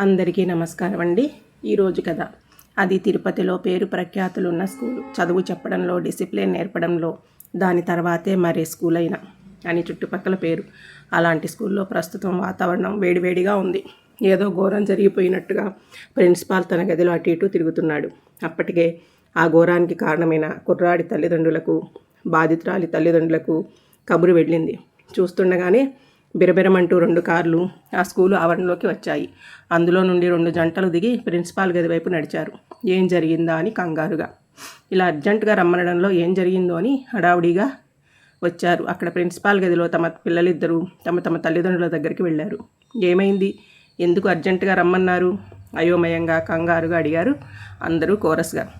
అందరికీ నమస్కారం అండి ఈరోజు కథ. అది తిరుపతిలో పేరు ప్రఖ్యాతులు ఉన్న స్కూలు. చదువు చెప్పడంలో డిసిప్లిన్ నేర్పడంలో దాని తర్వాతే మరే స్కూల్ అయినా అని చుట్టుపక్కల పేరు. అలాంటి స్కూల్లో ప్రస్తుతం వాతావరణం వేడివేడిగా ఉంది. ఏదో ఘోరం జరిగిపోయినట్టుగా ప్రిన్సిపాల్ తన గదిలో అటు ఇటు తిరుగుతున్నాడు. అప్పటికే ఆ ఘోరానికి కారణమైన కుర్రాడి తల్లిదండ్రులకు బాధితురాలి తల్లిదండ్రులకు కబురు వెళ్ళింది. చూస్తుండగానే బిరబిరమంటూ రెండు కార్లు ఆ స్కూలు ఆవరణలోకి వచ్చాయి. అందులో నుండి రెండు జంటలు దిగి ప్రిన్సిపాల్ గది వైపు నడిచారు. ఏం జరిగిందా అని కంగారుగా. ఇలా అర్జెంటుగా రమ్మనడంలో ఏం జరిగిందో అని హడావుడిగా వచ్చారు. అక్కడ ప్రిన్సిపాల్ గదిలో తమ పిల్లలిద్దరూ తమ తమ తల్లిదండ్రుల దగ్గరికి వెళ్ళారు. ఏమైంది? ఎందుకు అర్జెంటుగా రమ్మన్నారు? అయోమయంగా కంగారుగా అడిగారు అందరూ కోరస్గా.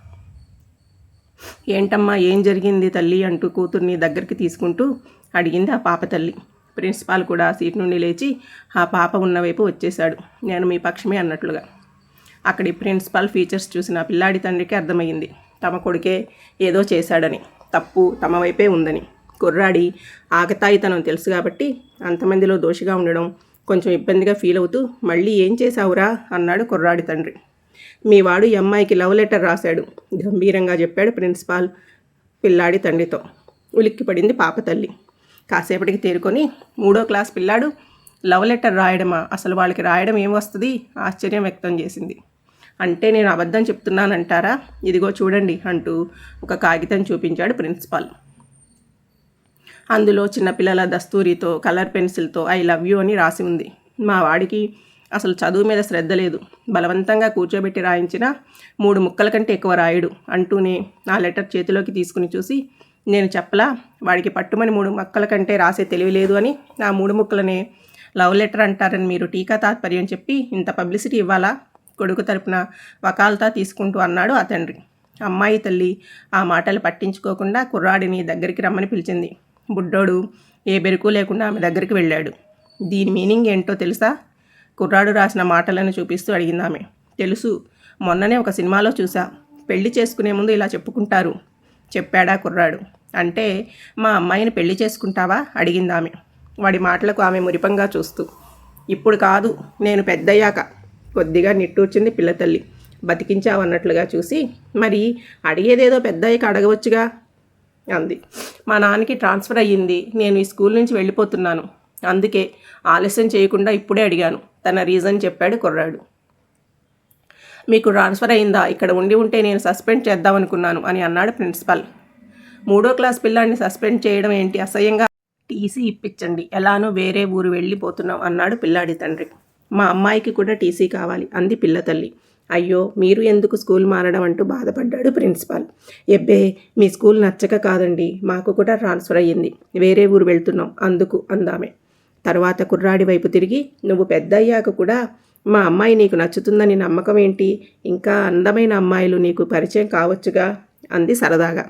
ఏంటమ్మా ఏం జరిగింది తల్లి అంటూ కూతుర్ని దగ్గరికి తీసుకుంటూ అడిగింది ఆ పాప తల్లి. ప్రిన్సిపాల్ కూడా సీట్ నుండి లేచి ఆ పాప ఉన్న వైపు వచ్చేశాడు. నేను మీ పక్షమే అన్నట్లుగా. అక్కడి ప్రిన్సిపాల్ ఫీచర్స్ చూసిన పిల్లాడి తండ్రికి అర్థమైంది తమ కొడుకే ఏదో చేశాడని తప్పు తమ వైపే ఉందని. కుర్రాడి ఆకతాయితనం తెలుసు కాబట్టి అంతమందిలో దోషిగా ఉండడం కొంచెం ఇబ్బందిగా ఫీల్ అవుతూ మళ్ళీ ఏం చేశావురా? అన్నాడు కుర్రాడి తండ్రి. మీ వాడు ఈ అమ్మాయికి లవ్ లెటర్ రాశాడు గంభీరంగా చెప్పాడు ప్రిన్సిపాల్ పిల్లాడి తండ్రితో. ఉలిక్కిపడింది పాప తల్లి. కాసేపటికి తేరుకొని మూడో క్లాస్ పిల్లాడు లవ్ లెటర్ రాయడమా? అసలు వాళ్ళకి రాయడం ఏం వస్తుంది? ఆశ్చర్యం వ్యక్తం చేసింది. అంటే నేను అబద్ధం చెప్తున్నానంటారా? ఇదిగో చూడండి అంటూ ఒక కాగితం చూపించాడు ప్రిన్సిపాల్. అందులో చిన్నపిల్లల దస్తూరితో కలర్ పెన్సిల్తో ఐ లవ్ యూ అని రాసి ఉంది. మా వాడికి అసలు చదువు మీద శ్రద్ధ లేదు. బలవంతంగా కూర్చోబెట్టి రాయించిన మూడు ముక్కల కంటే ఎక్కువ రాయడు అంటూనే ఆ లెటర్ చేతిలోకి తీసుకుని చూసి నేను చెప్పలా వాడికి పట్టుమని మూడు ముక్కల కంటే రాసే తెలివి లేదు అని నా మూడు ముక్కలనే లవ్ లెటర్ అంటారని మీరు టీకా తాత్పర్యం చెప్పి ఇంత పబ్లిసిటీ ఇవ్వాలా? కొడుకు తరపున వకాల్తా తీసుకుంటూ అన్నాడు ఆ తండ్రి. అమ్మాయి తల్లి ఆ మాటలు పట్టించుకోకుండా కుర్రాడిని దగ్గరికి రమ్మని పిలిచింది. బుడ్డోడు ఏ బెరుకు లేకుండా ఆమె దగ్గరికి వెళ్ళాడు. దీని మీనింగ్ ఏంటో తెలుసా? కుర్రాడు రాసిన మాటలను చూపిస్తూ అడిగింది ఆమె తెలుసు మొన్ననే ఒక సినిమాలో చూసా పెళ్ళి చేసుకునే ముందు ఇలా చెప్పుకుంటారు. చెప్పాడా కుర్రాడు. అంటే మా అమ్మాయిని పెళ్ళి చేసుకుంటావా? అడిగింది ఆమె వాడి మాటలకు ఆమె మురిపంగా చూస్తూ ఇప్పుడు కాదు నేను పెద్దయ్యాక. కొద్దిగా నిట్టూర్చింది పిల్లతల్లి బతికించావన్నట్లుగా చూసి మరి అడిగేదేదో పెద్దయ్యక అడగవచ్చుగా? అంది. మా నాన్నకి ట్రాన్స్ఫర్ అయ్యింది. నేను ఈ స్కూల్ నుంచి వెళ్ళిపోతున్నాను. అందుకే ఆలస్యం చేయకుండా ఇప్పుడే అడిగాను. తన రీజన్ చెప్పాడు కుర్రాడు. మీకు ట్రాన్స్ఫర్ అయిందా? ఇక్కడ ఉండి ఉంటే నేను సస్పెండ్ చేద్దామనుకున్నాను అని అన్నాడు ప్రిన్సిపల్. మూడో క్లాస్ పిల్లాడిని సస్పెండ్ చేయడం ఏంటి? అసహ్యంగా టీసీ ఇప్పించండి. ఎలానో వేరే ఊరు వెళ్ళిపోతున్నాం అన్నాడు పిల్లాడి తండ్రి. మా అమ్మాయికి కూడా టీసీ కావాలి అంది పిల్ల తల్లి. అయ్యో మీరు ఎందుకు స్కూల్ మారడం అంటూ బాధపడ్డాడు ప్రిన్సిపాల్. ఎబ్బే మీ స్కూల్ నచ్చక కాదండి. మాకు కూడా ట్రాన్స్ఫర్ అయ్యింది. వేరే ఊరు వెళ్తున్నాం అందుకు అందామే. తర్వాత కుర్రాడి వైపు తిరిగి నువ్వు పెద్ద అయ్యాక కూడా మా అమ్మాయి నీకు నచ్చుతుందని నమ్మకం ఏంటి? ఇంకా అందమైన అమ్మాయిలు నీకు పరిచయం కావచ్చుగా? అంది సరదాగా.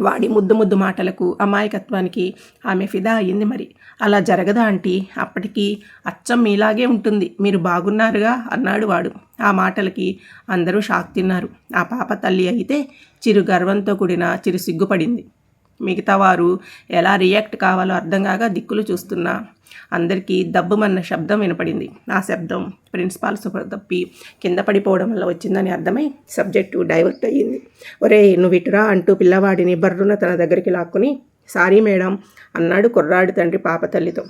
వాడి ముద్దు ముద్దు మాటలకు అమాయకత్వానికి ఆమె ఫిదా అయ్యింది మరి. అలా జరగదా ఆంటీ? అప్పటికి అచ్చం మీలాగే ఉంటుంది. మీరు బాగున్నారుగా? అన్నాడు వాడు. ఆ మాటలకి అందరూ షాక్ తిన్నారు. ఆ పాప తల్లి అయితే చిరు గర్వంతో కూడిన చిరు సిగ్గుపడింది. మిగతా వారు ఎలా రియాక్ట్ కావాలో అర్థం కాక దిక్కులు చూస్తున్నా. అందరికీ దబ్బుమన్న శబ్దం వినపడింది. ఆ శబ్దం ప్రిన్సిపాల్ సుఖ తప్పి కింద పడిపోవడం వల్ల వచ్చిందని అర్థమై సబ్జెక్టు డైవర్ట్ అయ్యింది. ఒరే నువ్వు ఇటురా అంటూ పిల్లవాడిని బర్రున తన దగ్గరికి లాక్కుని సారీ మేడం అన్నాడు కుర్రాడి తండ్రి పాప తల్లితో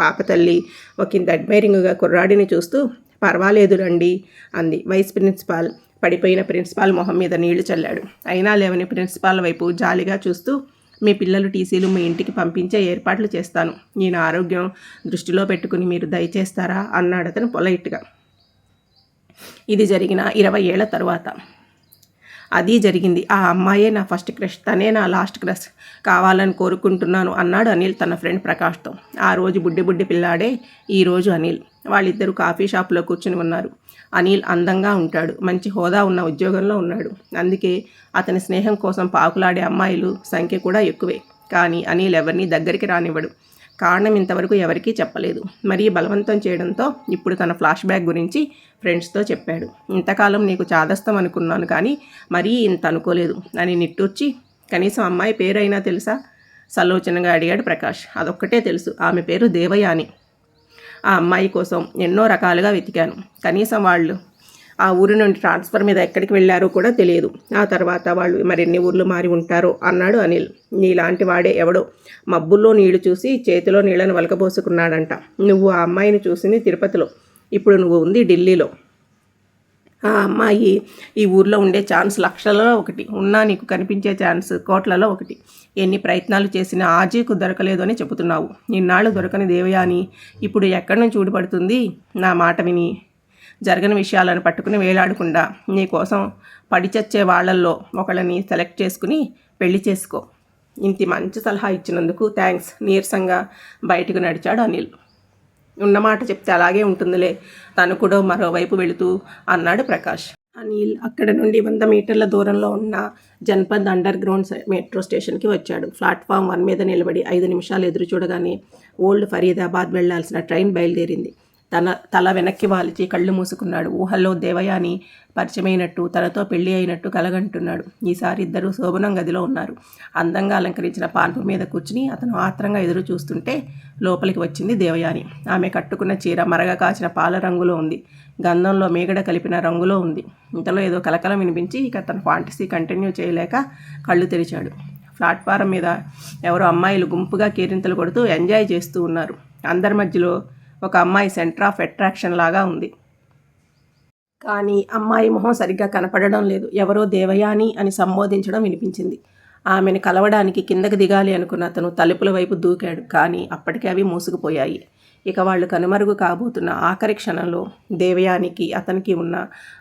పాప తల్లి ఒకంత అడ్మైరింగ్గా కుర్రాడిని చూస్తూ పర్వాలేదు రండి అంది. వైస్ ప్రిన్సిపాల్ పడిపోయిన ప్రిన్సిపాల్ మొహం మీద నీళ్ళు చల్లాడు. అయినా లేవని ప్రిన్సిపాల్ వైపు జాలిగా చూస్తూ మీ పిల్లలు టీసీలు మీ ఇంటికి పంపించే ఏర్పాట్లు చేస్తాను. నేను ఆరోగ్యం దృష్టిలో పెట్టుకుని మీరు దయచేస్తారా? అన్నాడు అతను పొలైట్గా. ఇది జరిగిన ఇరవై ఏళ్ళ తరువాత. అది జరిగింది. ఆ అమ్మాయే నా ఫస్ట్ క్రష్ తనే నా లాస్ట్ క్రష్ కావాలని కోరుకుంటున్నాను అన్నాడు అనిల్ తన ఫ్రెండ్ ప్రకాష్తో. ఆ రోజు బుడ్డి బుడ్డి పిల్లాడే ఈరోజు అనిల్. వాళ్ళిద్దరూ కాఫీ షాప్లో కూర్చుని ఉన్నారు. అనిల్ అందంగా ఉంటాడు. మంచి హోదా ఉన్న ఉద్యోగంలో ఉన్నాడు. అందుకే అతని స్నేహం కోసం పాకులాడే అమ్మాయిలు సంఖ్య కూడా ఎక్కువే. కానీ అనిల్ ఎవరిని దగ్గరికి రానివ్వడు. కారణం ఇంతవరకు ఎవరికీ చెప్పలేదు. మరీ బలవంతం చేయడంతో ఇప్పుడు తన ఫ్లాష్ బ్యాక్ గురించి ఫ్రెండ్స్తో చెప్పాడు. ఇంతకాలం నీకు చాదస్తం అనుకున్నాను కానీ మరీ ఇంత అనుకోలేదు అని నిట్టూర్చి కనీసం అమ్మాయి పేరైనా తెలుసా? సలోచనగా అడిగాడు ప్రకాష్. అదొక్కటే తెలుసు. ఆమె పేరు దేవయాని. ఆ అమ్మాయి కోసం ఎన్నో రకాలుగా వెతికాను. కనీసం వాళ్ళు ఆ ఊరి నుండి ట్రాన్స్ఫర్ మీద ఎక్కడికి వెళ్ళారో కూడా తెలియదు. ఆ తర్వాత వాళ్ళు మరిన్ని ఊర్లు మారి ఉంటారో అన్నాడు అనిల్. నీలాంటి వాడే ఎవడో మబ్బుల్లో నీళ్ళు చూసి చేతిలో నీళ్ళను వలకబోసుకున్నాడంట. నువ్వు ఆ అమ్మాయిని చూసింది తిరుపతిలో. ఇప్పుడు నువ్వు ఉంది ఢిల్లీలో. ఆ అమ్మాయి ఈ ఊర్లో ఉండే ఛాన్స్ లక్షలలో ఒకటి. ఉన్నా నీకు కనిపించే ఛాన్స్ కోట్లలో ఒకటి. ఎన్ని ప్రయత్నాలు చేసినా ఆజీకు దొరకలేదు అని చెబుతున్నావు. ఇన్నాళ్ళు దొరకని దేవయాని ఇప్పుడు ఎక్కడి నుంచి ఊడిపడుతుంది? నా మాట విని జరగని విషయాలను పట్టుకుని వేలాడకుండా నీ కోసం పడిచచ్చే వాళ్ళల్లో ఒకళ్ళని సెలెక్ట్ చేసుకుని పెళ్ళి చేసుకో. ఇంటి మంచి సలహా ఇచ్చినందుకు థ్యాంక్స్ నీరసంగా బయటకు నడిచాడు అనిల్. ఉన్నమాట చెప్తే అలాగే ఉంటుందిలే. తను కూడా మరోవైపు వెళుతూ అన్నాడు ప్రకాష్. అనిల్ అక్కడ నుండి వంద మీటర్ల దూరంలో ఉన్న జన్పద్ అండర్ గ్రౌండ్ మెట్రో స్టేషన్కి వచ్చాడు. ప్లాట్ఫామ్ వన్ మీద నిలబడి ఐదు నిమిషాలు ఎదురు చూడగానే ఓల్డ్ ఫరీదాబాద్ వెళ్ళాల్సిన ట్రైన్ బయలుదేరింది. తన తల వెనక్కి వాల్చి కళ్ళు మూసుకున్నాడు. ఊహల్లో దేవయాని పరిచయమైనట్టు తనతో పెళ్ళి అయినట్టు కలగంటున్నాడు. ఈసారి ఇద్దరు శోభనం గదిలో ఉన్నారు. అందంగా అలంకరించిన పాన్పు మీద కూర్చుని అతను ఆత్రంగా ఎదురు చూస్తుంటే లోపలికి వచ్చింది దేవయాని. ఆమె కట్టుకున్న చీర మరగ కాచిన పాల రంగులో ఉంది. గంధంలో మేగడ కలిపిన రంగులో ఉంది. ఇంతలో ఏదో కలకలం వినిపించి ఇక తన ఫాంటసీ కంటిన్యూ చేయలేక కళ్ళు తెరిచాడు. ప్లాట్ఫారం మీద ఎవరో అమ్మాయిలు గుంపుగా కేరింతలు కొడుతూ ఎంజాయ్ చేస్తూ ఉన్నారు. అందరి మధ్యలో ఒక అమ్మాయి సెంటర్ ఆఫ్ అట్రాక్షన్ లాగా ఉంది. కానీ అమ్మాయి మొహం సరిగ్గా కనపడడం లేదు. ఎవరో దేవయాని అని సంబోధించడం వినిపించింది. ఆమెను కలవడానికి కిందకు దిగాలి అనుకున్న అతను తలుపుల వైపు దూకాడు. కానీ అప్పటికే అవి మూసుకుపోయాయి. ఇక వాళ్ళు కనుమరుగు కాబోతున్న ఆఖరి క్షణంలో దేవయానికి అతనికి ఉన్న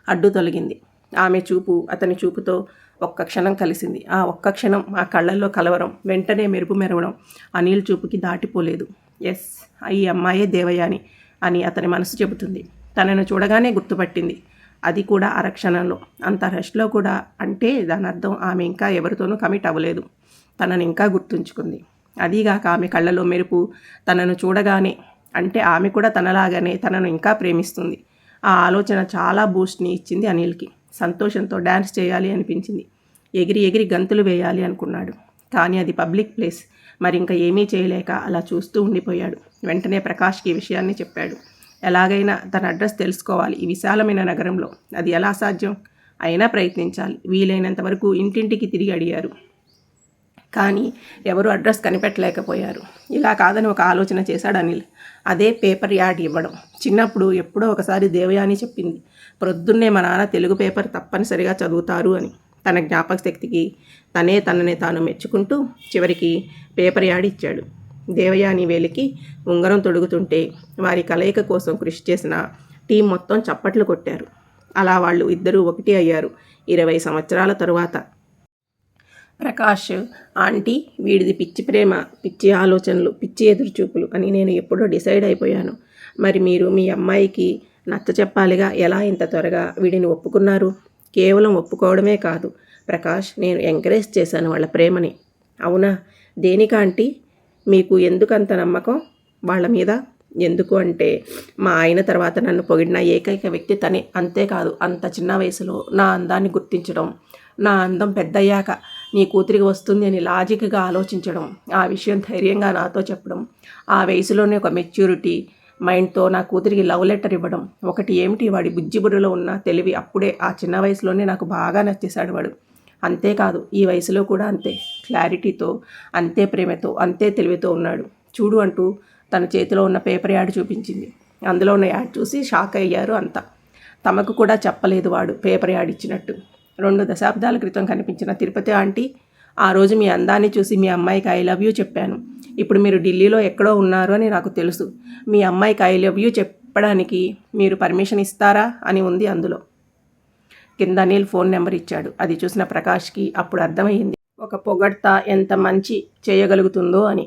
అడ్డు తొలగింది. ఆమె చూపు అతని చూపుతో ఒక్క క్షణం కలిసింది. ఆ ఒక్క క్షణం ఆ కళ్ళల్లో కలవరం వెంటనే మెరుపు మెరవడం అనిల్ చూపుకి దాటిపోలేదు. ఎస్ ఈ అమ్మాయే దేవయాని అని అతని మనసు చెబుతుంది. తనను చూడగానే గుర్తుపట్టింది. అది కూడా అరక్షణంలో అంత రష్లో కూడా అంటే దాని అర్థం ఆమె ఇంకా ఎవరితోనూ కమిట్ అవ్వలేదు. తనని ఇంకా గుర్తుంచుకుంది. అదీగాక ఆమె కళ్ళలో మెరుపు తనను చూడగానే అంటే ఆమె కూడా తనలాగానే తనను ఇంకా ప్రేమిస్తుంది. ఆ ఆలోచన చాలా బూస్ట్ని ఇచ్చింది అనిల్కి. సంతోషంతో డ్యాన్స్ చేయాలి అనిపించింది. ఎగిరి ఎగిరి గంతులు వేయాలి అనుకున్నాడు. కానీ అది పబ్లిక్ ప్లేస్. మరి ఇంకా ఏమీ చేయలేక అలా చూస్తూ ఉండిపోయాడు. వెంటనే ప్రకాష్కి ఈ విషయాన్ని చెప్పాడు. ఎలాగైనా తన అడ్రస్ తెలుసుకోవాలి ఈ విశాలమైన నగరంలో. అది ఎలా సాధ్యం? అయినా ప్రయత్నించాలి. వీలైనంత వరకు ఇంటింటికి తిరిగి అడిగారు. కానీ ఎవరు అడ్రస్ కనిపెట్టలేకపోయారు. ఇలా కాదని ఒక ఆలోచన చేశాడు అనిల్. అదే పేపర్ యాడ్ ఇవ్వడం. చిన్నప్పుడు ఎప్పుడో ఒకసారి దేవయాని చెప్పింది. ప్రొద్దున్నే మా నాన్న తెలుగు పేపర్ తప్పనిసరిగా చదువుతారు అని. తన జ్ఞాపక శక్తికి తనే తనని తాను మెచ్చుకుంటూ చివరికి పేపర్ యాడ్ ఇచ్చాడు. దేవయాని వేలికి ఉంగరం తొడుగుతుంటే వారి కలయిక కోసం కృషి చేసిన టీం మొత్తం చప్పట్లు కొట్టారు. అలా వాళ్ళు ఇద్దరూ ఒకటి అయ్యారు ఇరవై సంవత్సరాల తరువాత. ప్రకాష్ ఆంటీ వీడిది పిచ్చి ప్రేమ పిచ్చి ఆలోచనలు పిచ్చి ఎదురుచూపులు అని నేను ఎప్పుడో డిసైడ్ అయిపోయాను. మరి మీరు మీ అమ్మాయికి నచ్చ చెప్పాలిగా ఎలా ఇంత త్వరగా వీడిని ఒప్పుకున్నారు? కేవలం ఒప్పుకోవడమే కాదు. ప్రకాష్ నేను ఎంకరేజ్ చేశాను వాళ్ళ ప్రేమని. అవునా? దేనిక ఆంటీ? మీకు ఎందుకంత నమ్మకం? వాళ్ళ మీద? ఎందుకు అంటే మా ఆయన తర్వాత నన్ను పొగిడిన ఏకైక వ్యక్తి తనే. అంతేకాదు అంత చిన్న వయసులో నా అందాన్ని గుర్తించడం నా అందం పెద్దయ్యాక నీ కూతురికి వస్తుంది అని లాజిక్గా ఆలోచించడం ఆ విషయం ధైర్యంగా నాతో చెప్పడం ఆ వయసులోనే ఒక మెచ్యూరిటీ మైండ్తో నా కూతురికి లవ్ లెటర్ ఇవ్వడం. ఒకటి ఏమిటి? వాడి బుజ్జిబుర్రలో ఉన్న తెలివి అప్పుడే ఆ చిన్న వయసులోనే నాకు బాగా నచ్చేశాడు వాడు. అంతేకాదు ఈ వయసులో కూడా అంతే. క్లారిటీతో అంతే ప్రేమతో అంతే తెలివితో ఉన్నాడు. చూడు అంటూ తన చేతిలో ఉన్న పేపర్ యాడ్ చూపించింది. అందులో ఉన్న యాడ్ చూసి షాక్ అయ్యారు అంతా. తమకు కూడా చెప్పలేదు వాడు పేపర్ యాడ్ ఇచ్చినట్టు. రెండు దశాబ్దాల క్రితం కనిపించిన తిరుపతి ఆంటీ ఆ రోజు మీ అందాన్ని చూసి మీ అమ్మాయికి ఐ లవ్ యూ చెప్పాను. ఇప్పుడు మీరు ఢిల్లీలో ఎక్కడో ఉన్నారు అని నాకు తెలుసు. మీ అమ్మాయికి ఐ లవ్ యూ చెప్పడానికి మీరు పర్మిషన్ ఇస్తారా అని ఉంది అందులో. కింద అనిల్ ఫోన్ నెంబర్ ఇచ్చాడు. అది చూసిన ప్రకాష్కి అప్పుడు అర్థమైంది ఒక పొగడ్త ఎంత మంచి చేయగలుగుతుందో అని.